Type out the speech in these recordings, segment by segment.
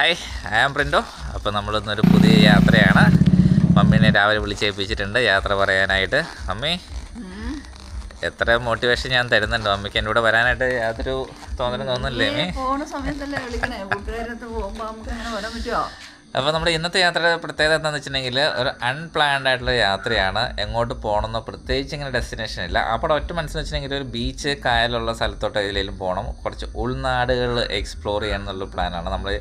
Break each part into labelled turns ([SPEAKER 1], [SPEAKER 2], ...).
[SPEAKER 1] Hi I am Prindo അപ്പോൾ നമ്മളിന്നൊരു പുതിയ യാത്രയാണ്. മമ്മീനെ രാവിലെ വിളിച്ചേൽപ്പിച്ചിട്ടുണ്ട്. യാത്ര പറയാനായിട്ട്. മമ്മി എത്ര മോട്ടിവേഷൻ ഞാൻ തരുന്നുണ്ട്. മമ്മിക്ക് എന്റെ കൂടെ വരാനായിട്ട് യാതൊരു തോന്നലും തോന്നുന്നില്ലേ അപ്പോൾ നമ്മുടെ ഇന്നത്തെ യാത്രയുടെ പ്രത്യേകത എന്താണെന്ന് വെച്ചിട്ടുണ്ടെങ്കിൽ ഒരു അൺപ്ലാൻഡ് ആയിട്ടുള്ള യാത്രയാണ്. എങ്ങോട്ട് പോകണമെന്നോ പ്രത്യേകിച്ച് ഇങ്ങനെ ഡെസ്റ്റിനേഷൻ ഇല്ല. അപ്പോൾ ഒറ്റ മനസ്സിൽ വെച്ചിട്ടുണ്ടെങ്കിൽ ഒരു ബീച്ച് കായലുള്ള സ്ഥലത്തോട്ട് എതിലേലും പോകണം. കുറച്ച് ഉൾനാടുകൾ എക്സ്പ്ലോർ ചെയ്യണം എന്നുള്ള പ്ലാനാണ് നമ്മൾ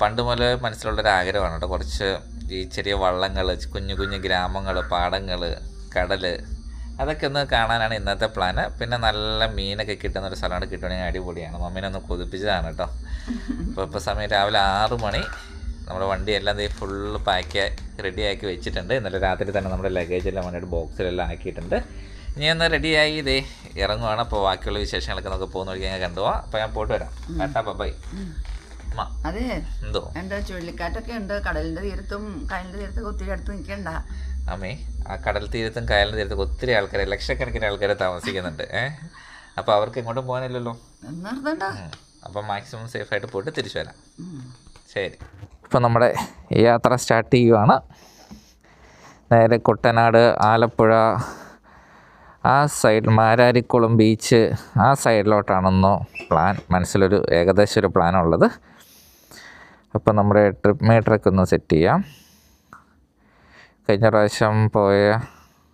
[SPEAKER 1] പണ്ട് മുതലേ മനസ്സിലുള്ളൊരു ആഗ്രഹമാണ് കേട്ടോ കുറച്ച് ഈ ചെറിയ വള്ളങ്ങൾ കുഞ്ഞു കുഞ്ഞു ഗ്രാമങ്ങൾ പാടങ്ങൾ കടൽ അതൊക്കെ ഒന്ന് കാണാനാണ് ഇന്നത്തെ പ്ലാന് പിന്നെ നല്ല മീനൊക്കെ കിട്ടുന്ന ഒരു സ്ഥലമാണ് കിട്ടുകയാണെങ്കിൽ അടിപൊളിയാണ്. മമ്മീനെ ഒന്ന് കൊതിപ്പിച്ചതാണ് കേട്ടോ. ഇപ്പോൾ ഇപ്പോൾ സമയം രാവിലെ ആറ് മണി. നമ്മുടെ വണ്ടി എല്ലാം ദേ ഫുള്ള് പാക്ക് റെഡിയാക്കി വെച്ചിട്ടുണ്ട്. ഇന്നലെ രാത്രി തന്നെ നമ്മുടെ ലഗേജ് എല്ലാം വണ്ടിയുടെ ബോക്സിലെല്ലാം ആക്കിയിട്ടുണ്ട്. ഇനി ഒന്ന് റെഡിയായി ഇതേ ഇറങ്ങുവാണ്. അപ്പോൾ ബാക്കിയുള്ള വിശേഷങ്ങളൊക്കെ നമുക്ക് പോകുന്ന വഴിക്ക് ഞാൻ കണ്ടുപോകാം അപ്പോൾ ഞാൻ പോയിട്ട് വരാം. ടാറ്റാ ബൈ
[SPEAKER 2] അതെ.
[SPEAKER 1] എന്തോ?
[SPEAKER 2] എന്താ ചുഴലിക്കാറ്റൊക്കെ ഉണ്ട്. കടലിന്റെ തീരത്തും കായലിന്റെ തീരത്തൊക്കെ ഒത്തിരി അടുത്ത് നിൽക്കണ്ട.
[SPEAKER 1] അമ്മേ ആ കടൽ തീരത്തും കായലിന്റെ തീരത്തും ഒത്തിരി ആൾക്കാരെ ലക്ഷക്കണക്കിന് ആൾക്കാരെ താമസിക്കുന്നുണ്ട്. ഏഹ് അപ്പോൾ അവർക്ക് എങ്ങോട്ടും പോകാനില്ലല്ലോ? അപ്പൊ മാക്സിമം സേഫ് ആയിട്ട് പോയിട്ട് തിരിച്ചു വരാം. ശരി. ഇപ്പൊ നമ്മുടെ യാത്ര സ്റ്റാർട്ട് ചെയ്യുവാണ്. നേരെ കുട്ടനാട് ആലപ്പുഴ ആ സൈഡ് മാരാരിക്കുളം ബീച്ച് ആ സൈഡിലോട്ടാണെന്നോ പ്ലാൻ മനസ്സിലൊരു ഏകദേശം ഒരു പ്ലാൻ ഉള്ളത്. അപ്പോൾ നമ്മുടെ ട്രിപ്പ് മീറ്ററൊക്കെ ഒന്ന് സെറ്റ് ചെയ്യാം. കഴിഞ്ഞ പ്രാവശ്യം പോയ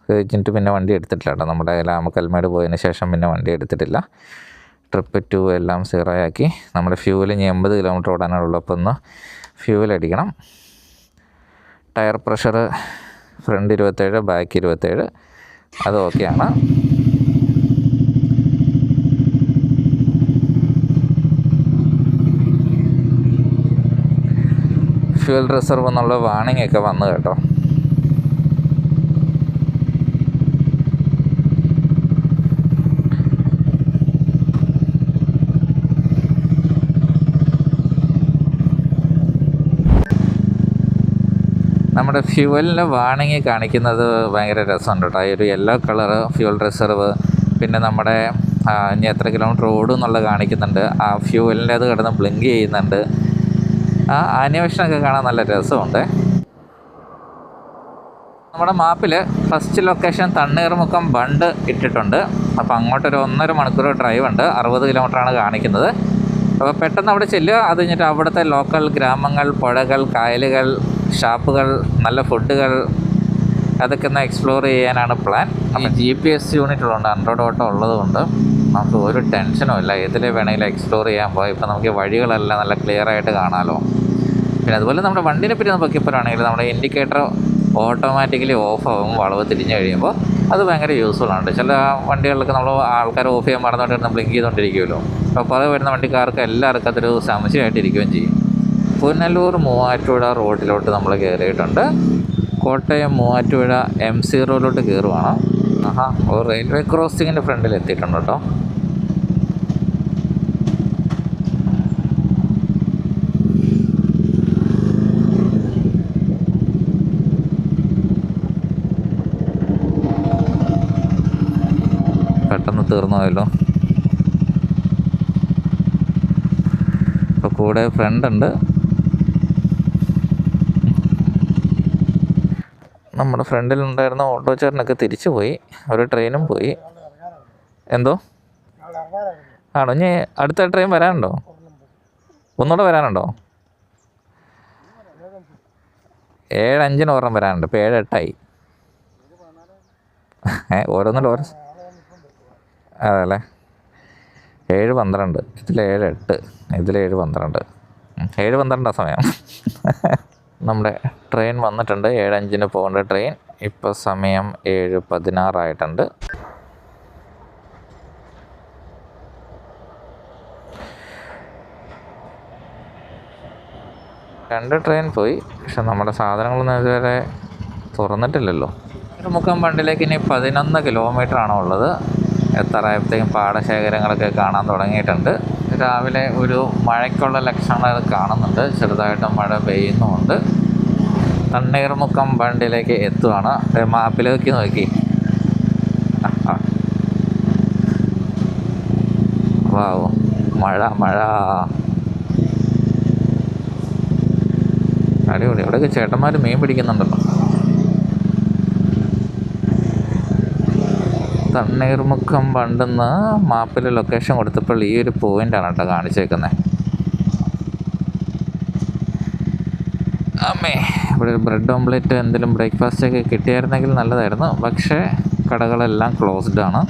[SPEAKER 1] കഴിഞ്ഞിട്ട് പിന്നെ വണ്ടി എടുത്തിട്ടില്ല കേട്ടോ. നമ്മുടെ ലാമക്കൽമേട് പോയതിന് ശേഷം പിന്നെ വണ്ടി എടുത്തിട്ടില്ല. ട്രിപ്പ് ടു എല്ലാം സീറോ ആക്കി നമ്മുടെ ഫ്യൂവൽ ഇനി എൺപത് കിലോമീറ്റർ ഓടാനുള്ളൂ അപ്പോൾ ഒന്ന് ഫ്യൂവൽ അടിക്കണം. ടയർ പ്രഷർ ഫ്രണ്ട് ഇരുപത്തേഴ് ബാക്ക് ഇരുപത്തേഴ്. അത് ഓക്കെയാണ്. ഫ്യൂൽ റിസർവ് എന്നുള്ള വാണിംഗ് ഒക്കെ വന്നു കേട്ടോ. നമ്മുടെ ഫ്യൂവലിന്റെ വാണിംഗ് കാണിക്കുന്നത് ഭയങ്കര രസമുണ്ട് കേട്ടോ. ഒരു യെല്ലോ കളർ ഫ്യൂൽ റിസർവ് പിന്നെ നമ്മുടെ ഇനി എത്ര കിലോമീറ്റർ ഓടും എന്നുള്ളത് കാണിക്കുന്നുണ്ട്. ആ ഫ്യൂവലിന്റെ അത് കിടന്ന് ബ്ലിങ്ക് ചെയ്യുന്നുണ്ട്. ആ ആനിമേഷനൊക്കെ കാണാൻ നല്ല രസമുണ്ട്. നമ്മുടെ മാപ്പിൽ ഫസ്റ്റ് ലൊക്കേഷൻ തണ്ണീർമുക്കം ബണ്ട് ഇട്ടിട്ടുണ്ട്. അപ്പോൾ അങ്ങോട്ടൊരു ഒന്നര മണിക്കൂർ ഡ്രൈവ് ഉണ്ട്. അറുപത് കിലോമീറ്ററാണ് കാണിക്കുന്നത്. അപ്പോൾ പെട്ടെന്ന് അവിടെ ചെല്ലുക. അത് കഴിഞ്ഞിട്ട് അവിടുത്തെ ലോക്കൽ ഗ്രാമങ്ങൾ പുഴകൾ കായലുകൾ ഷാപ്പുകൾ നല്ല ഫുഡുകൾ അതൊക്കെ ഒന്ന് എക്സ്പ്ലോർ ചെയ്യാനാണ് പ്ലാൻ അപ്പം ജി പി എസ് യൂണിറ്റ് ഉള്ളതുകൊണ്ട് ആൻഡ്രോയിഡ് ഓട്ടോ ഉള്ളതുകൊണ്ട് നമുക്ക് ഒരു ടെൻഷനും ഇല്ല. ഇതിൽ വേണമെങ്കിലും എക്സ്പ്ലോർ ചെയ്യാൻ പോയി ഇപ്പം നമുക്ക് വഴികളെല്ലാം നല്ല ക്ലിയർ ആയിട്ട് കാണാമല്ലോ പിന്നെ അതുപോലെ നമ്മുടെ വണ്ടിനെ പറ്റി നമുക്ക് നോക്കിയപ്പോഴാണെങ്കിൽ നമ്മുടെ ഇൻഡിക്കേറ്റർ ഓട്ടോമാറ്റിക്കലി ഓഫ് ആവും വളവ് തിരിഞ്ഞ് കഴിയുമ്പോൾ. അത് ഭയങ്കര യൂസ്ഫുൾ ആണ്. ചില വണ്ടികളിലൊക്കെ നമ്മൾ ആൾക്കാർ ഓഫ് ചെയ്യാൻ മറന്നുകൊണ്ടിരുന്ന ബ്ലിങ്ക് ചെയ്തുകൊണ്ടിരിക്കുമല്ലോ. അപ്പോൾ പുറകെ വരുന്ന വണ്ടിക്കാർക്ക് എല്ലാവർക്കും അതൊരു സംശയമായിട്ടിരിക്കുകയും ചെയ്യും. പുനലൂർ മൂവാറ്റുപുഴ റോഡിലോട്ട് നമ്മൾ കയറിയിട്ടുണ്ട്. കോട്ടയം മൂവാറ്റുപുഴ എം സി റോഡിലോട്ട് കയറുവാണ്. ആഹാ ഒരു റെയിൽവേ ക്രോസിങ്ങിന്റെ ഫ്രണ്ടിൽ എത്തിയിട്ടുണ്ട് കേട്ടോ. പെട്ടെന്ന് തീർന്നു പോയല്ലോ ഇപ്പോൾ കൂടെ ഫ്രണ്ട് ഉണ്ട്. നമ്മുടെ ഫ്രണ്ടിലുണ്ടായിരുന്ന ഓട്ടോ ചേട്ടനൊക്കെ തിരിച്ചു പോയി. ഒരു ട്രെയിനും പോയി. എന്തോ? ആണോ? ഇനി അടുത്ത ട്രെയിൻ വരാനുണ്ടോ? ഒന്നുകൂടെ വരാനുണ്ടോ? ഏഴ് അഞ്ചിന് ഒരെണ്ണം വരാനുണ്ട്. ഇപ്പോൾ ഏഴ് എട്ടായി. ഓരോന്നിലും ഓരോ അതല്ലേ? ഏഴ് പന്ത്രണ്ട്. ഇതിൽ ഏഴ് എട്ട്. ഇതിൽ ഏഴ് പന്ത്രണ്ട് ഏഴ് പന്ത്രണ്ടാ സമയം. നമ്മുടെ ട്രെയിൻ വന്നിട്ടുണ്ട്. ഏഴ് അഞ്ചിന് പോകേണ്ട ട്രെയിൻ ഇപ്പോൾ സമയം ഏഴ് പതിനാറായിട്ടുണ്ട്. രണ്ട് ട്രെയിൻ പോയി. പക്ഷെ നമ്മുടെ സാധനങ്ങളൊന്നും ഇതുവരെ തുറന്നിട്ടില്ലല്ലോ. മുക്കം പണ്ടിലേക്ക് ഇനി പതിനൊന്ന് കിലോമീറ്റർ ആണ് ഉള്ളത്. എത്താറായപ്പോഴത്തേക്കും പാടശേഖരങ്ങളൊക്കെ കാണാൻ തുടങ്ങിയിട്ടുണ്ട്. രാവിലെ ഒരു മഴയ്ക്കുള്ള ലക്ഷണങ്ങൾ കാണുന്നുണ്ട്. ചെറുതായിട്ട് മഴ പെയ്യുന്നുമുണ്ട്. തണ്ണീർമുക്കം ബണ്ടിലേക്ക് എത്തുവാണ്. മാപ്പിലേക്ക് നോക്കി. വാവ്. മഴ മഴ. അടിപൊളി. ഇവിടെയൊക്കെ ചേട്ടന്മാർ മീൻ പിടിക്കുന്നുണ്ടല്ലോ. തണ്ണീർമുക്കം പണ്ടെന്ന് മാപ്പിൽ ലൊക്കേഷൻ കൊടുത്തപ്പോൾ ഈ ഒരു പോയിന്റാണ് കേട്ടോ കാണിച്ചേക്കുന്നത് അമ്മേ ഇവിടെ ഒരു ബ്രെഡ് ഓംലെറ്റ് എന്തെങ്കിലും ബ്രേക്ക്ഫാസ്റ്റ് ഒക്കെ കിട്ടിയായിരുന്നെങ്കിൽ നല്ലതായിരുന്നു. പക്ഷേ കടകളെല്ലാം ക്ലോസ്ഡ് ആണ്.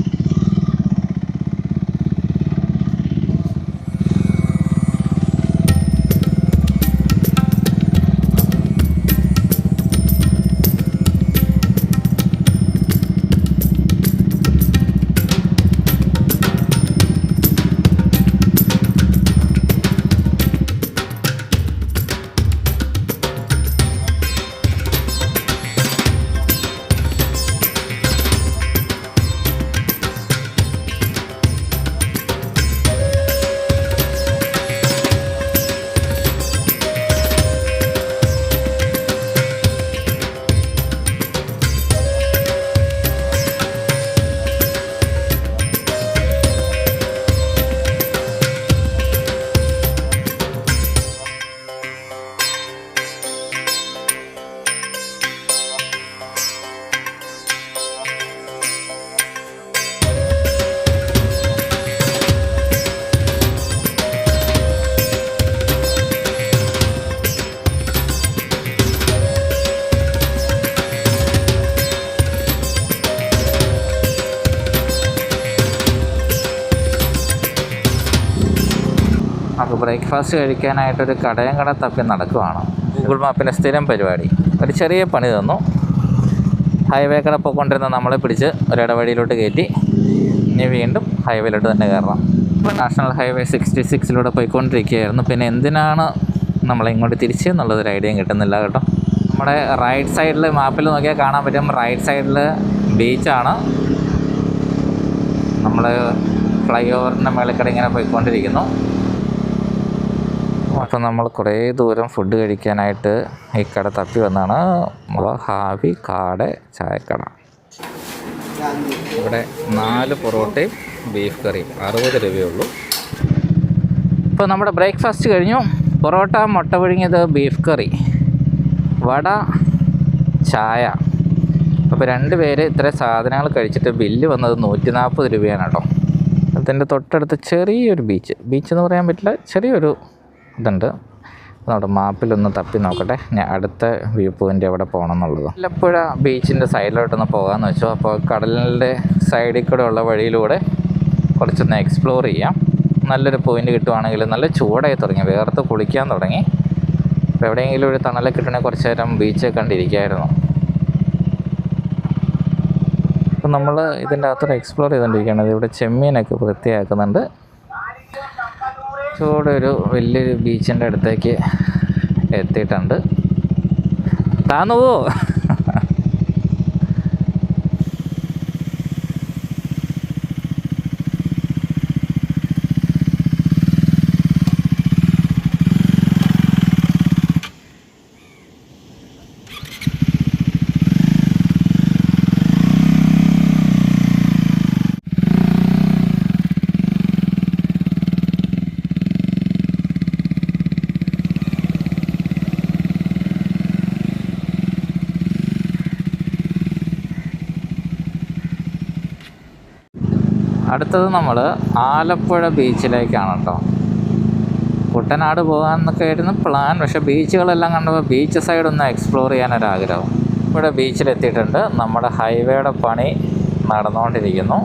[SPEAKER 1] ബ്രേക്ക്ഫാസ്റ്റ് കഴിക്കാനായിട്ടൊരു കടയും കട തപ്പി നടക്കുവാണ്. ഗൂഗിൾ മാപ്പിന്റെ സ്ഥിരം പരിപാടി. ഒരു ചെറിയ പണി തന്നു. ഹൈവേ കട പോയിക്കൊണ്ടിരുന്ന നമ്മളെ പിടിച്ച് ഒരു ഇടവഴിയിലോട്ട് കയറ്റി. ഇനി വീണ്ടും ഹൈവേയിലോട്ട് തന്നെ കയറണം. ഇപ്പോൾ നാഷണൽ ഹൈവേ സിക്സ്റ്റി സിക്സിലൂടെ പോയിക്കൊണ്ടിരിക്കുകയായിരുന്നു. പിന്നെ എന്തിനാണ് നമ്മളെ ഇങ്ങോട്ട് തിരിച്ച് എന്നുള്ളൊരു ഐഡിയയും കിട്ടുന്നില്ല കേട്ടോ. നമ്മുടെ റൈറ്റ് സൈഡിൽ മാപ്പിൽ നോക്കിയാൽ കാണാൻ പറ്റും. റൈറ്റ് സൈഡിൽ ബീച്ചാണ് നമ്മൾ ഫ്ലൈ ഓവറിന്റെ മേളിൽ ഇങ്ങനെ പോയിക്കൊണ്ടിരിക്കുന്നു. അപ്പം നമ്മൾ കുറേ ദൂരം ഫുഡ് കഴിക്കാനായിട്ട് ഈ കട തപ്പി വന്നാണ്. നമ്മളെ ഹാവി കാട് ചായക്കട. ഇവിടെ നാല് പൊറോട്ടയും ബീഫ് കറിയും അറുപത് രൂപയേ ഉള്ളൂ. ഇപ്പോൾ നമ്മുടെ ബ്രേക്ക്ഫാസ്റ്റ് കഴിഞ്ഞു. പൊറോട്ട മുട്ട പുഴുങ്ങിയത് ബീഫ് കറി വട ചായ. അപ്പോൾ രണ്ട് പേര് ഇത്ര സാധനങ്ങൾ കഴിച്ചിട്ട് ബില്ല് വന്നത് നൂറ്റി നാൽപ്പത് രൂപയാണ് കേട്ടോ. അതിന്റെ തൊട്ടടുത്ത് ചെറിയൊരു ബീച്ച് ബീച്ച് എന്ന് പറയാൻ പറ്റില്ല ചെറിയൊരു ഇതുണ്ട്. നമ്മുടെ മാപ്പിലൊന്ന് തപ്പി നോക്കട്ടെ. ഞാൻ അടുത്ത വ്യൂ പോയിന്റ് എവിടെ പോകണം എന്നുള്ളത് ആലപ്പുഴ ബീച്ചിന്റെ സൈഡിലോട്ടൊന്ന് പോകാമെന്ന് വെച്ചു. അപ്പോൾ കടലിന്റെ സൈഡിൽ കൂടെ ഉള്ള വഴിയിലൂടെ കുറച്ചൊന്ന് എക്സ്പ്ലോർ ചെയ്യാം. നല്ലൊരു പോയിന്റ് കിട്ടുവാണെങ്കിൽ നല്ല ചൂടായി തുടങ്ങി. വേർത്ത് കുളിക്കാൻ തുടങ്ങി. അപ്പോൾ എവിടെയെങ്കിലും ഒരു തണലൊക്കെ കിട്ടണമെങ്കിൽ കുറച്ച് നേരം ബീച്ച് കണ്ടിരിക്കായിരുന്നു. അപ്പം നമ്മൾ ഇതിന്റെ അകത്തോടെ എക്സ്പ്ലോർ ചെയ്തുകൊണ്ടിരിക്കുകയാണ് ഇവിടെ ചെമ്മീനൊക്കെ വൃത്തിയാക്കുന്നുണ്ട്. ചൂടെ ഒരു വലിയൊരു ബീച്ചിന്റെ അടുത്തേക്ക് എത്തിയിട്ടുണ്ട്. താന്നു പോ അടുത്തത് നമ്മൾ ആലപ്പുഴ ബീച്ചിലേക്കാണ് കേട്ടോ. കുട്ടനാട് പോകാമെന്നൊക്കെ ആയിരുന്നു പ്ലാൻ പക്ഷേ ബീച്ചുകളെല്ലാം കണ്ടപ്പോൾ ബീച്ച് സൈഡ് ഒന്ന് എക്സ്പ്ലോർ ചെയ്യാനൊരാഗ്രഹം. ഇവിടെ ബീച്ചിലെത്തിയിട്ടുണ്ട്. നമ്മുടെ ഹൈവേയുടെ പണി നടന്നുകൊണ്ടിരിക്കുന്നു.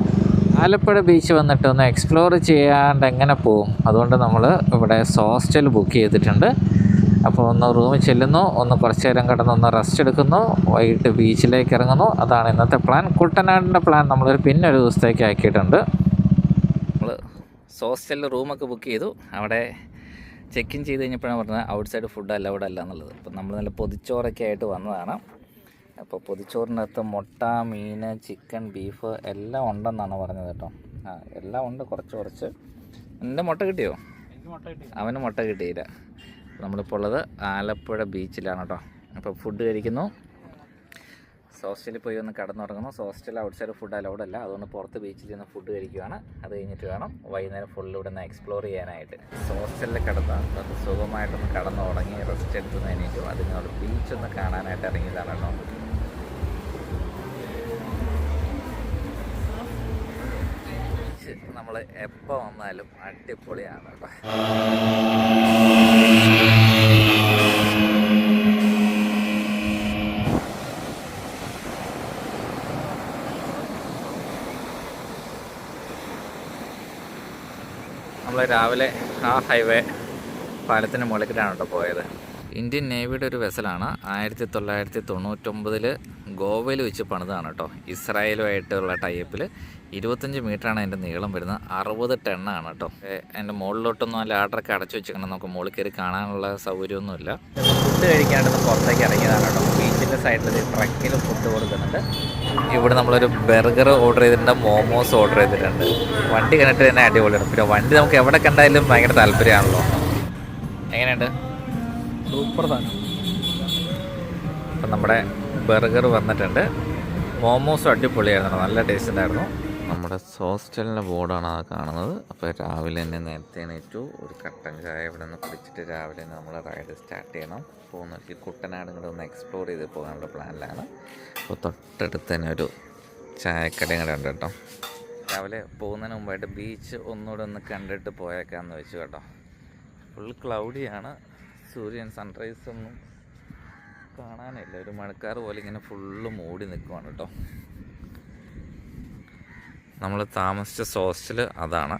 [SPEAKER 1] ആലപ്പുഴ ബീച്ച് വന്നിട്ട് ഒന്ന് എക്സ്പ്ലോർ ചെയ്യാണ്ട് എങ്ങനെ പോവും? അതുകൊണ്ട് നമ്മൾ ഇവിടെ ഹോസ്റ്റൽ ബുക്ക് ചെയ്തിട്ടുണ്ട്. അപ്പോൾ ഒന്ന് റൂമിൽ ചെല്ലുന്നു ഒന്ന് കുറച്ച് നേരം കിടന്ന് ഒന്ന് റെസ്റ്റ് എടുക്കുന്നു വൈകിട്ട് ബീച്ചിലേക്ക് ഇറങ്ങുന്നു. അതാണ് ഇന്നത്തെ പ്ലാൻ. കുട്ടനാടിന്റെ പ്ലാൻ നമ്മളൊരു പിന്നെ ഒരു ദിവസത്തേക്ക് ആക്കിയിട്ടുണ്ട്. നമ്മൾ ഹോസ്റ്റലിൽ റൂമൊക്കെ ബുക്ക് ചെയ്തു. അവിടെ ചെക്ക് ഇൻ ചെയ്ത് കഴിഞ്ഞപ്പോഴാണ് പറഞ്ഞത് ഔട്ട് സൈഡ് ഫുഡ് അലൗഡ് അല്ല എന്നുള്ളത്. അപ്പം നമ്മൾ നല്ല പൊതിച്ചോറൊക്കെ ആയിട്ട് വന്നതാണ്. അപ്പോൾ പൊതിച്ചോറിനകത്ത് മുട്ട മീൻ ചിക്കൻ ബീഫ് എല്ലാം ഉണ്ടെന്നാണ് പറഞ്ഞത് കേട്ടോ. ആ എല്ലാം ഉണ്ട് കുറച്ച് കുറച്ച്. എന്റെ മുട്ട കിട്ടിയോ? അവന് മുട്ട കിട്ടിയില്ല. നമ്മളിപ്പോൾ ഉള്ളത് ആലപ്പുഴ ബീച്ചിലാണ് കേട്ടോ. അപ്പോൾ ഫുഡ് കഴിക്കുന്നു. ഹോസ്റ്റലിൽ പോയി ഒന്ന് കടന്നുറങ്ങുന്നു. Hostel outside food allowed അല്ല. അതുകൊണ്ട് പുറത്ത് ബീച്ചിൽ നിന്ന് ഫുഡ് കഴിക്കുകയാണ് അത് കഴിഞ്ഞിട്ട് വേണം വൈകുന്നേരം ഫുള്ള് ഇവിടെ നിന്ന് എക്സ്പ്ലോർ ചെയ്യാനായിട്ട്. ഹോസ്റ്റലിൽ കിടന്നാൽ അത് സുഖമായിട്ടൊന്ന് കടന്നുറങ്ങി റെസ്റ്റ് എടുത്ത് കഴിഞ്ഞിട്ടും അതിനോട് ബീച്ചൊന്ന് കാണാനായിട്ട് ഇറങ്ങിയതാണ് കേട്ടോ. നമ്മൾ എപ്പോൾ വന്നാലും അടിപൊളിയാണ് കേട്ടോ. രാവിലെ ആ ഹൈവേ പാലത്തിന്റെ മുകളിലേക്കാണ് കേട്ടോ പോയത്. ഇന്ത്യൻ നേവിയുടെ ഒരു വെസലാണ് ആയിരത്തി തൊള്ളായിരത്തി തൊണ്ണൂറ്റൊമ്പതിൽ ഗോവയിൽ വെച്ച് പണിതാണ് കേട്ടോ ഇസ്രായേലുമായിട്ടുള്ള ടൈപ്പിൽ ഇരുപത്തഞ്ച് മീറ്ററാണ് അതിന്റെ നീളം വരുന്നത്. അറുപത് ടണ്ണാണ് കേട്ടോ എന്റെ മുകളിലോട്ടൊന്നും ആ ലാഡറൊക്കെ അടച്ചു വെച്ചിരിക്കണം. നമുക്ക് മുകളിൽ കയറി കാണാനുള്ള സൗകര്യമൊന്നുമില്ല. ഫുഡ് കഴിക്കാനായിട്ട് പുറത്തേക്ക് ഇറങ്ങിയതാണ് കേട്ടോ ബീച്ചിന്റെ സൈഡിൽ ട്രക്കിൽ ഫുഡ് കൊടുക്കുന്നുണ്ട്. ഇവിടെ നമ്മളൊരു ബർഗർ ഓർഡർ ചെയ്തിട്ടുണ്ട് മോമോസ് ഓർഡർ ചെയ്തിട്ടുണ്ട്. വണ്ടി കണ്ടിട്ട് തന്നെ അടിപൊളിയാണ്. പിന്നെ വണ്ടി നമുക്ക് എവിടെ കണ്ടാലും ഭയങ്കര താല്പര്യമാണല്ലോ. എങ്ങനെയുണ്ട്?
[SPEAKER 3] സൂപ്പർ സാധനം.
[SPEAKER 1] അപ്പം നമ്മുടെ ബർഗർ വന്നിട്ടുണ്ട്. മോമോസും അടിപൊളിയായിരുന്നു. നല്ല ടേസ്റ്റ് ഉണ്ടായിരുന്നു. നമ്മുടെ ഹോസ്റ്റലിന്റെ ബോർഡാണ് ആ കാണുന്നത്. അപ്പോൾ രാവിലെ തന്നെ നേരത്തെ എണീറ്റു. ഒരു കട്ടൻ ചായ ഇവിടെ നിന്ന് കുടിച്ചിട്ട് രാവിലെ തന്നെ നമ്മൾ റൈഡ് സ്റ്റാർട്ട് ചെയ്യണം. പോകുന്ന ഈ കുട്ടനാട് കൂടെ ഒന്ന് എക്സ്പ്ലോർ ചെയ്ത് പോകാനുള്ള പ്ലാനിലാണ് അപ്പോൾ തൊട്ടടുത്ത് തന്നെ ഒരു ചായക്കടയും കൂടെ ഉണ്ട് കേട്ടോ. രാവിലെ പോകുന്നതിന് മുമ്പായിട്ട് ബീച്ച് ഒന്നുകൂടെ ഒന്ന് കണ്ടിട്ട് പോയേക്കാന്ന് വെച്ചു കേട്ടോ. ഫുൾ ക്ലൗഡിയാണ് സൂര്യൻ സൺറൈസ് ഒന്നും കാണാനില്ല. ഒരു മഴക്കാർ പോലെ ഇങ്ങനെ ഫുള്ള് മൂടി നിൽക്കുവാണ് കേട്ടോ. നമ്മൾ താമസിച്ച ഹോസ്റ്റൽ അതാണ്.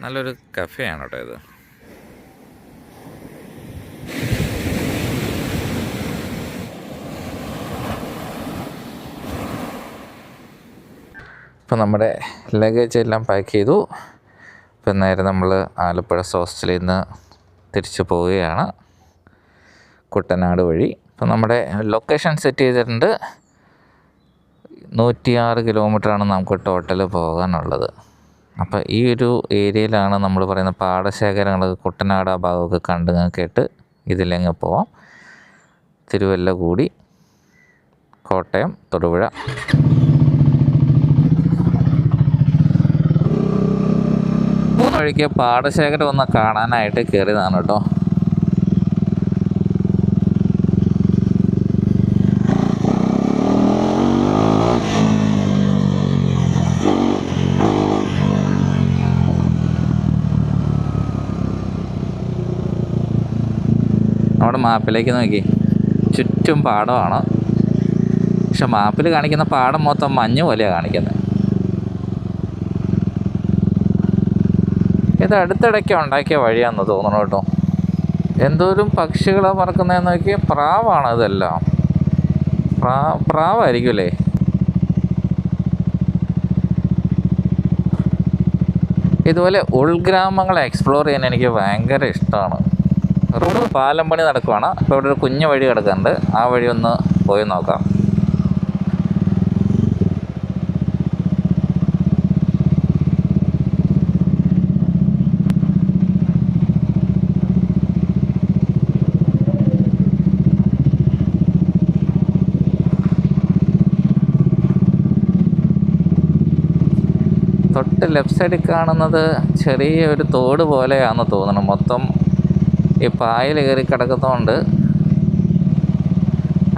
[SPEAKER 1] നല്ലൊരു കഫേയാണ് കേട്ടോ ഇത്. ഇപ്പം നമ്മുടെ ലഗേജ് എല്ലാം പാക്ക് ചെയ്തു. ഇപ്പം നേരെ നമ്മൾ ആലപ്പുഴ ഹോസ്റ്റലിൽ നിന്ന് തിരിച്ചു പോവുകയാണ്. കുട്ടനാട് വഴി. ഇപ്പം നമ്മുടെ ലൊക്കേഷൻ സെറ്റ് ചെയ്തിട്ടുണ്ട്. നൂറ്റിയാറ് കിലോമീറ്ററാണ് നമുക്ക് ടോട്ടൽ പോകാനുള്ളത്. അപ്പോൾ ഈ ഒരു ഏരിയയിലാണ് നമ്മൾ പറയുന്ന പാടശേഖരങ്ങൾ കുട്ടനാട് ആ ഭാഗമൊക്കെ കണ്ട് കേട്ട് ഇതിലങ്ങ് പോവാം. തിരുവല്ല കൂടി കോട്ടയം തൊടുപുഴ. വഴിക്ക് പാടശേഖരം ഒന്ന് കാണാനായിട്ട് കയറിയതാണ് കേട്ടോ. മാപ്പിലേക്ക് നോക്കി. ചുറ്റും പാടമാണ്. പക്ഷെ മാപ്പിൽ കാണിക്കുന്ന പാടം മൊത്തം മഞ്ഞ് പോലെയാണ് കാണിക്കുന്നത് ഇത് അടുത്തിടയ്ക്ക് ഉണ്ടാക്കിയ വഴിയാണെന്ന് തോന്നണം കേട്ടോ. എന്തോരം പക്ഷികളെ പറക്കുന്നതെന്ന് നോക്കി പ്രാവാണ് ഇതെല്ലാം. പ്രാ പ്രാവായിരിക്കുമല്ലേ? ഇതുപോലെ ഉൾഗ്രാമങ്ങളെ എക്സ്പ്ലോർ ചെയ്യാൻ എനിക്ക് ഭയങ്കര ഇഷ്ടമാണ് റോഡ് പാലം പണി നടക്കുവാണ്. അപ്പോൾ ഇവിടെ ഒരു കുഞ്ഞു വഴി കിടക്കുന്നുണ്ട്. ആ വഴി ഒന്ന് പോയി നോക്കാം. തൊട്ട് ലെഫ്റ്റ് സൈഡിൽ കാണുന്നത് ചെറിയ ഒരു തോട് പോലെയാണെന്ന് തോന്നുന്നു. മൊത്തം ഈ പായൽ കയറി കിടക്കുന്നതുകൊണ്ട്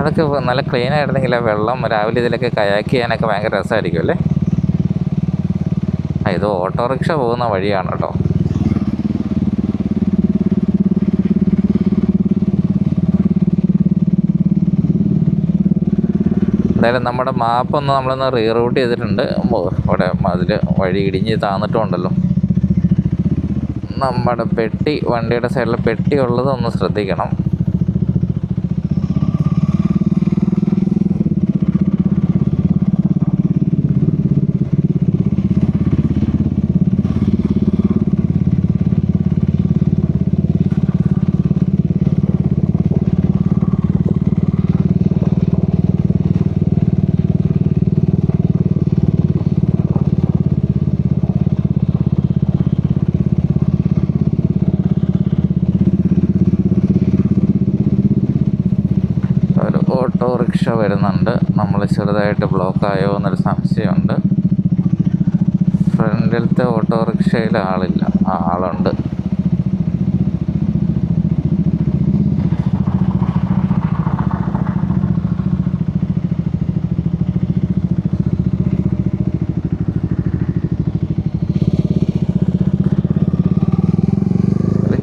[SPEAKER 1] അതൊക്കെ നല്ല ക്ലീൻ ആയിരുന്നെങ്കിൽ ആ വെള്ളം രാവിലെ ഇതിലൊക്കെ കയാക്ക് ചെയ്യാനൊക്കെ ഭയങ്കര രസമായിരിക്കും അല്ലേ? ഇത് ഓട്ടോറിക്ഷ പോകുന്ന വഴിയാണ് കേട്ടോ. എന്തായാലും നമ്മുടെ മാപ്പൊന്ന് നമ്മളൊന്ന് റീറൂട്ട് ചെയ്തിട്ടുണ്ട്. അവിടെ അതിൽ വഴി ഇടിഞ്ഞ് താന്നിട്ടുണ്ടല്ലോ. നമ്മുടെ പെട്ടി വണ്ടിയുടെ സൈഡിൽ പെട്ടി ഉള്ളത് ഒന്ന് ശ്രദ്ധിക്കണം. വരുന്നുണ്ട്. നമ്മൾ ചെറുതായിട്ട് ബ്ലോക്ക് ആയോ എന്നൊരു സംശയമുണ്ട്. ഫ്രണ്ടിലത്തെ ഓട്ടോറിക്ഷയിൽ ആളില്ല. ആളുണ്ട്.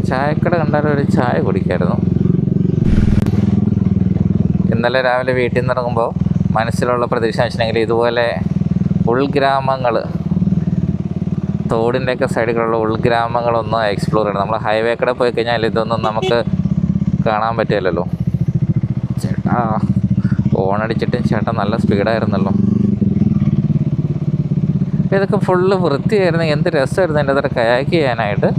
[SPEAKER 1] ചായക്കട കണ്ടാലും ഒരു ചായ കുടിക്കായിരുന്നു. ഇന്നലെ രാവിലെ വീട്ടിൽ നിന്ന് ഇറങ്ങുമ്പോൾ മനസ്സിലുള്ള പ്രതീക്ഷ വെച്ചിട്ടുണ്ടെങ്കിൽ ഇതുപോലെ ഉൾഗ്രാമങ്ങൾ തോടിന്റെയൊക്കെ സൈഡുകളുള്ള ഉൾഗ്രാമങ്ങളൊന്ന് എക്സ്പ്ലോർ ചെയ്യണം. നമ്മൾ ഹൈവേ കൂടെ പോയി കഴിഞ്ഞാൽ ഇതൊന്നും നമുക്ക് കാണാൻ പറ്റില്ലല്ലോ. ചേട്ടാ. ഓണടിച്ചിട്ടും ചേട്ടൻ നല്ല സ്പീഡായിരുന്നല്ലോ. ഇതൊക്കെ ഫുള്ള് വൃത്തിയായിരുന്നു. എന്ത് രസമായിരുന്നു എന്റെ അത്ര കയാക്ക് ചെയ്യാനായിട്ട്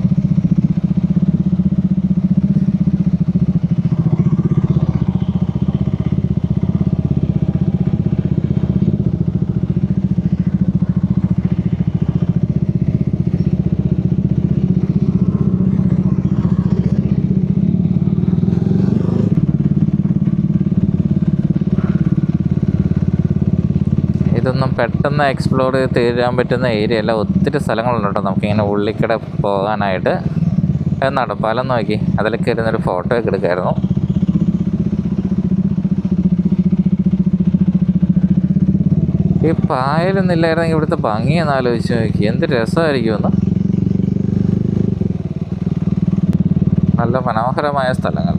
[SPEAKER 1] ഇതൊന്നും പെട്ടെന്ന് എക്സ്പ്ലോർ ചെയ്ത് തീരാൻ പറ്റുന്ന ഏരിയ അല്ല ഒത്തിരി സ്ഥലങ്ങളുണ്ട് കേട്ടോ. നമുക്കിങ്ങനെ ഉള്ളിക്കടെ പോകാനായിട്ട്. നടപ്പാലം നോക്കി. അതിലൊക്കെ ഇരുന്നൊരു ഫോട്ടോ ഒക്കെ എടുക്കായിരുന്നു. ഈ പായലൊന്നും ഇല്ലായിരുന്നെങ്കിൽ ഇവിടുത്തെ ഭംഗി ഒന്ന് ആലോചിച്ച് നോക്കി. എന്ത് രസമായിരിക്കുമെന്ന് നല്ല മനോഹരമായ സ്ഥലങ്ങൾ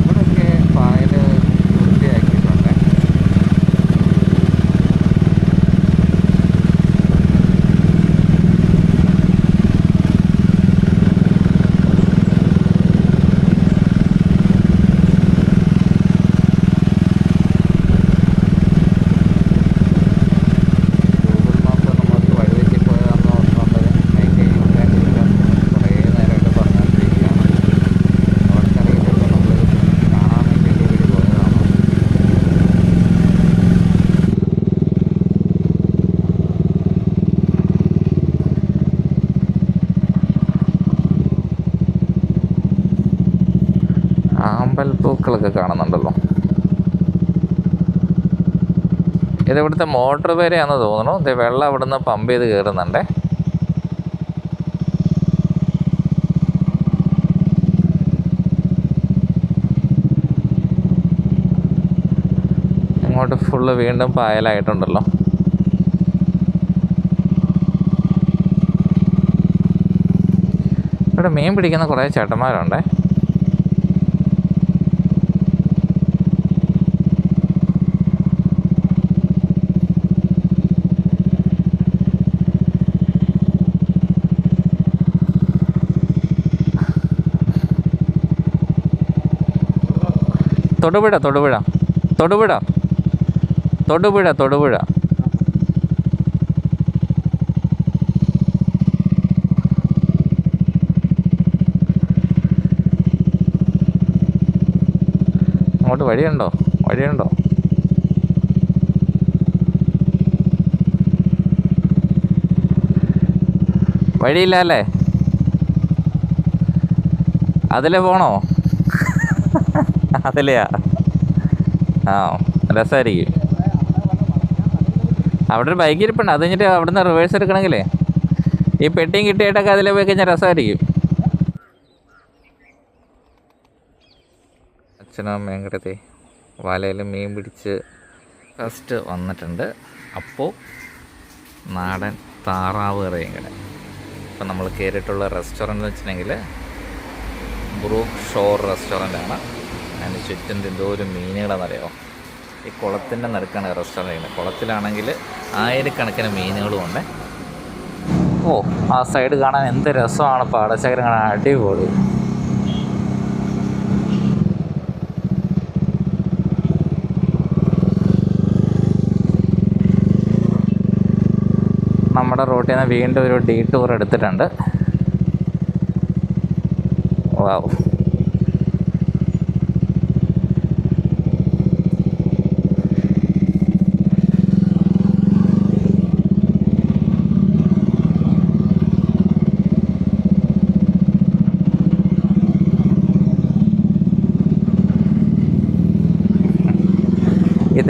[SPEAKER 1] ഇവിടെയൊക്കെ പായൽ വൃത്തിയാക്കിയിട്ടുണ്ട് ഗൂഗിൾ മാപ്പ് നമുക്ക് വഴിതെറ്റി പോയതാണെന്ന് ഓർത്തുകൊണ്ട് അതിന്റെ ഇൻഫാക്റ്റ് കുറേ നേരമായിട്ട് പറഞ്ഞുകൊണ്ടിരിക്കുകയാണ് അവർക്കറിയില്ലല്ലോ നമ്മൾ കാണാൻ വേണ്ടിയിട്ട് ഇവർ പോയതാണ് ആമ്പൽപ്പൂക്കളൊക്കെ കാണുന്നുണ്ടല്ലോ ഇത് ഇവിടുത്തെ മോട്ടോർ പേരെയാണെന്ന് തോന്നുന്നു. ഇത് വെള്ളം അവിടുന്ന് പമ്പ് ചെയ്ത് കയറുന്നുണ്ടേ ഇങ്ങോട്ട് ഫുള്ള് വീണ്ടും പായലായിട്ടുണ്ടല്ലോ. ഇവിടെ മീൻ പിടിക്കുന്ന കുറേ ചേട്ടന്മാരുണ്ടേ. തൊടുപുഴ തൊടുപുഴ. തൊടുപുഴ. തൊടുപുഴ തൊടുപുഴ. അങ്ങോട്ട് വഴിയുണ്ടോ? വഴിയുണ്ടോ? വഴിയില്ല അല്ലേ? അതിലെ പോണോ? അതിലെയാ ആ രസമായിരിക്കും അവിടെ ഒരു ബൈക്ക് ഇരിപ്പുണ്ട്. അത് കഴിഞ്ഞിട്ട് അവിടെ നിന്ന് റിവേഴ്സ് എടുക്കണമെങ്കിലേ ഈ പെട്ടിയും കിട്ടിയിട്ടൊക്കെ അതിലെ പോയി കഴിഞ്ഞാൽ രസമായിരിക്കും അച്ഛനും അമ്മയും കിടത്തി വലയിൽ മീൻ പിടിച്ച് ഫസ്റ്റ് വന്നിട്ടുണ്ട്. അപ്പോൾ നാടൻ താറാവ് കറിയും കട. ഇപ്പം നമ്മൾ കയറിയിട്ടുള്ള റെസ്റ്റോറന്റ് വെച്ചിട്ടുണ്ടെങ്കിൽ ബ്രൂക്ക് ഷോർ റെസ്റ്റോറന്റ് ആണ്. അതിന് ചുറ്റും എന്തോരം മീനുകളാണെന്നറിയോ? ഈ കുളത്തിന്റെ നടുക്കാണ് റെസ്റ്റോറന്റ് കുളത്തിലാണെങ്കിൽ ആയിരക്കണക്കിന് മീനുകളും ഉണ്ട്. ഓ ആ സൈഡ് കാണാൻ എന്ത് രസമാണ്. പാടശേഖരം കാണാൻ അടിപൊളി. നമ്മുടെ റോട്ടിൽ നിന്ന് വീണ്ടും ഒരു ഡീ ടൂർ എടുത്തിട്ടുണ്ട്. വാവ്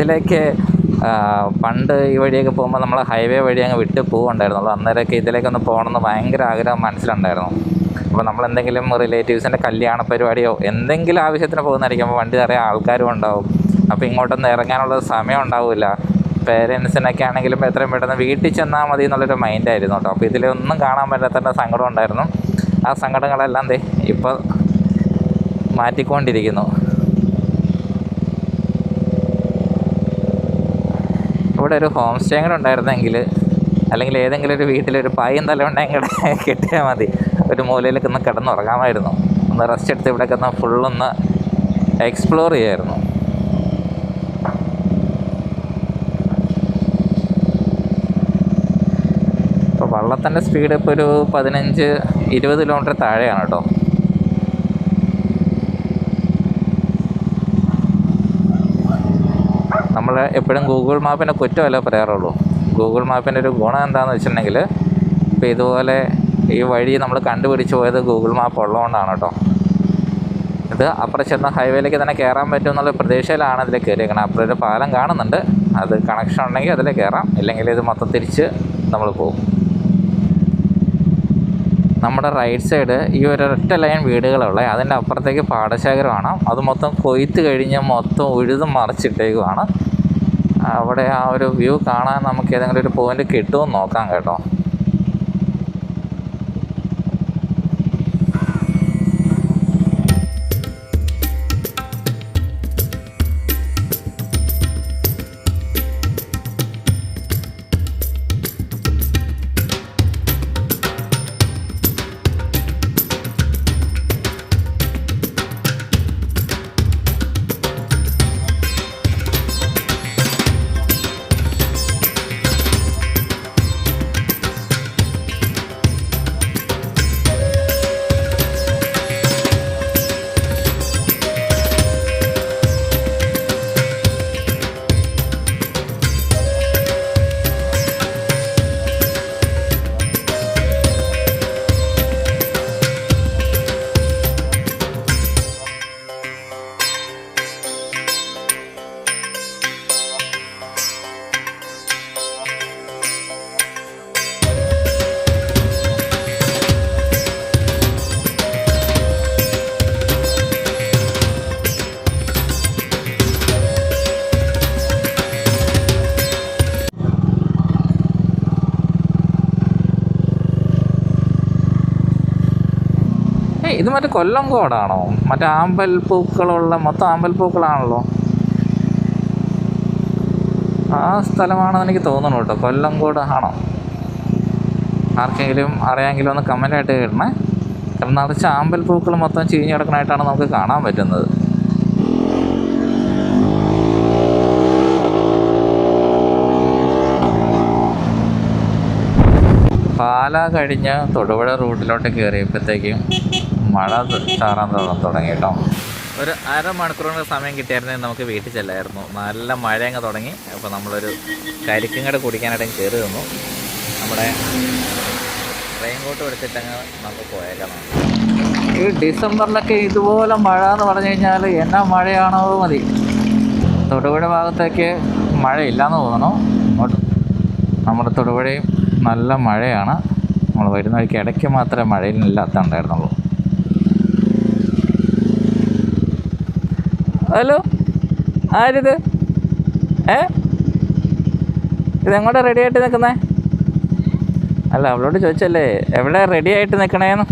[SPEAKER 1] ഇതിലേക്ക് പണ്ട് ഈ വഴിയൊക്കെ പോകുമ്പോൾ നമ്മൾ ഹൈവേ വഴി അങ്ങ് വിട്ട് പോവുണ്ടായിരുന്നുള്ളൂ അന്നേരമൊക്കെ ഇതിലേക്കൊന്ന് പോകണമെന്ന് ഭയങ്കര ആഗ്രഹം മനസ്സിലുണ്ടായിരുന്നു. അപ്പോൾ നമ്മൾ എന്തെങ്കിലും റിലേറ്റീവ്സിന്റെ കല്യാണ പരിപാടിയോ എന്തെങ്കിലും ആവശ്യത്തിന് പോകുന്നതായിരിക്കും. അപ്പോൾ വണ്ടി നിറയെ ആൾക്കാരും ഉണ്ടാവും. അപ്പോൾ ഇങ്ങോട്ടൊന്ന് ഇറങ്ങാനുള്ള സമയം ഉണ്ടാവില്ല പേരൻസിനൊക്കെ ആണെങ്കിലും എത്രയും പെട്ടെന്ന് വീട്ടിൽ ചെന്നാൽ മതി എന്നുള്ളൊരു മൈൻഡായിരുന്നു കേട്ടോ. അപ്പോൾ ഇതിലൊന്നും കാണാൻ പറ്റാത്ത സങ്കടം ഉണ്ടായിരുന്നു. ആ സങ്കടങ്ങളെല്ലാം ദേ ഇപ്പോൾ മാറ്റിക്കൊണ്ടിരിക്കുന്നു. ഇവിടെ ഒരു ഹോം സ്റ്റേ കൂടെ ഉണ്ടായിരുന്നെങ്കിൽ അല്ലെങ്കിൽ ഏതെങ്കിലും ഒരു വീട്ടിലൊരു പായും തല ഉണ്ടെങ്കിൽ കിട്ടിയാൽ മതി. ഒരു മൂലയിലൊക്കെ ഒന്ന് കിടന്നുറങ്ങാമായിരുന്നു. ഒന്ന് റെസ്റ്റ് എടുത്ത് ഇവിടെയൊക്കെ ഒന്ന് ഫുള്ളൊന്ന് എക്സ്പ്ലോർ ചെയ്യായിരുന്നു. ഇപ്പോൾ വള്ളത്തിന്റെ സ്പീഡ് ഇപ്പോൾ ഒരു പതിനഞ്ച് ഇരുപത് കിലോമീറ്റർ താഴെയാണ് കേട്ടോ. നമ്മൾ എപ്പോഴും ഗൂഗിൾ മാപ്പിനെ കുറ്റമല്ല പറയാറുള്ളൂ. ഗൂഗിൾ മാപ്പിന്റെ ഒരു ഗുണം എന്താണെന്ന് വെച്ചിട്ടുണ്ടെങ്കിൽ ഇപ്പോൾ ഇതുപോലെ ഈ വഴി നമ്മൾ കണ്ടുപിടിച്ച് പോയത് ഗൂഗിൾ മാപ്പ് ഉള്ളതുകൊണ്ടാണ് കേട്ടോ. ഇത് അപ്പുറം ചെന്ന ഹൈവേയിലേക്ക് തന്നെ കയറാൻ പറ്റും എന്നുള്ള പ്രതീക്ഷയിലാണ് ഇതിൽ കയറിയേക്കണം അപ്പുറം ഒരു പാലം കാണുന്നുണ്ട്. അത് കണക്ഷൻ ഉണ്ടെങ്കിൽ അതിൽ കയറാം ഇല്ലെങ്കിൽ ഇത് മൊത്തം തിരിച്ച് നമ്മൾ പോകും നമ്മുടെ റൈറ്റ് സൈഡ് ഈ ഒരൊറ്റ ലൈൻ വീടുകളുള്ള അതിന്റെ അപ്പുറത്തേക്ക് പാടശേഖരമാണ്. അത് മൊത്തം കൊയ്ത്ത് കഴിഞ്ഞ് മൊത്തം ഉഴുതും മറിച്ചിട്ടേക്കുവാണ്. അവിടെ ആ ഒരു വ്യൂ കാണാൻ നമുക്ക് ഏതെങ്കിലും ഒരു പോയിന്റ് കിട്ടുമെന്ന് നോക്കാം കേട്ടോ. കൊല്ലം കോടാണോ? മറ്റേ ആമ്പൽ പൂക്കളുള്ള മൊത്തം ആമ്പൽ പൂക്കളാണല്ലോ ആ സ്ഥലമാണെന്ന് എനിക്ക് തോന്നുന്നു കേട്ടോ. കൊല്ലംകോട് ആണോ? ആർക്കെങ്കിലും അറിയാമെങ്കിലും ഒന്ന് കമന്റായിട്ട് ഇടണേ കാരണം നിറച്ച് ആമ്പൽ പൂക്കൾ മൊത്തം ചീഞ്ഞ് കിടക്കണായിട്ടാണ് നമുക്ക് കാണാൻ പറ്റുന്നത്. പാല കഴിഞ്ഞ് തൊടുപുഴ റൂട്ടിലോട്ട് കയറിയപ്പോഴത്തേക്കും മഴ ചാറാൻ തുട- തുടങ്ങി കേട്ടോ. ഒരു അരമണിക്കൂറിന്റെ സമയം കിട്ടിയായിരുന്നെങ്കിൽ നമുക്ക് വീട്ടിൽ ചെല്ലായിരുന്നു. നല്ല മഴ അങ്ങ് തുടങ്ങി. അപ്പോൾ നമ്മളൊരു കരിക്കും കൂടെ കുടിക്കാനായിട്ട് കയറി നിന്നു. നമ്മുടെ റെയിൻ കോട്ട് എടുത്തിട്ടങ്ങ് നമുക്ക് പോയേക്കാം. ഈ ഡിസംബറിലൊക്കെ ഇതുപോലെ മഴ എന്ന് പറഞ്ഞു കഴിഞ്ഞാൽ എന്നാ മഴയാണോ മതി. തൊടുപുഴ ഭാഗത്തേക്ക് മഴയില്ലാന്ന് തോന്നുന്നു. ഇങ്ങോട്ട് നമ്മുടെ തൊടുപുഴയും നല്ല മഴയാണ്. നമ്മൾ വരുന്ന വഴിക്ക് ഇടയ്ക്ക് മാത്രമേ മഴയില്ലാത്തുണ്ടായിരുന്നുള്ളൂ ഹലോ ആരിത് ഏ ഇതെങ്ങോട്ടാ റെഡി ആയിട്ട് നിൽക്കുന്നേ അല്ല അവളോട് ചോദിച്ചല്ലേ എവിടെ റെഡി ആയിട്ട് നിൽക്കണേന്ന്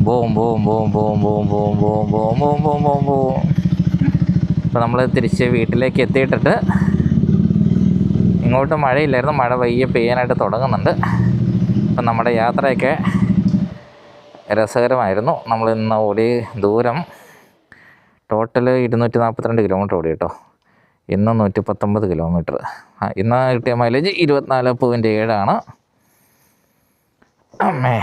[SPEAKER 1] ബോം ബോം ബോം ബോം ബോം ബോം ബോം ബോം ബോം ബോം ബോം ബോം അപ്പോൾ നമ്മൾ തിരിച്ച് വീട്ടിലേക്ക് എത്തിയിട്ടിട്ട് ഇങ്ങോട്ട് മഴയില്ലായിരുന്നു മഴ വയ്യ പെയ്യാനായിട്ട് തുടങ്ങുന്നുണ്ട് അപ്പം നമ്മുടെ യാത്രയൊക്കെ രസകരമായിരുന്നു. നമ്മൾ ഇന്ന് ഓടി ദൂരം ടോട്ടൽ ഇരുന്നൂറ്റി നാൽപ്പത്തിരണ്ട് കിലോമീറ്റർ ഓടി കേട്ടോ ഇന്ന് നൂറ്റി പത്തൊമ്പത് കിലോമീറ്റർ ഇന്ന് കിട്ടിയ മൈലേജ് ഇരുപത്തിനാല് പോയിന്റ് ഏഴാണ്. അമ്മേ.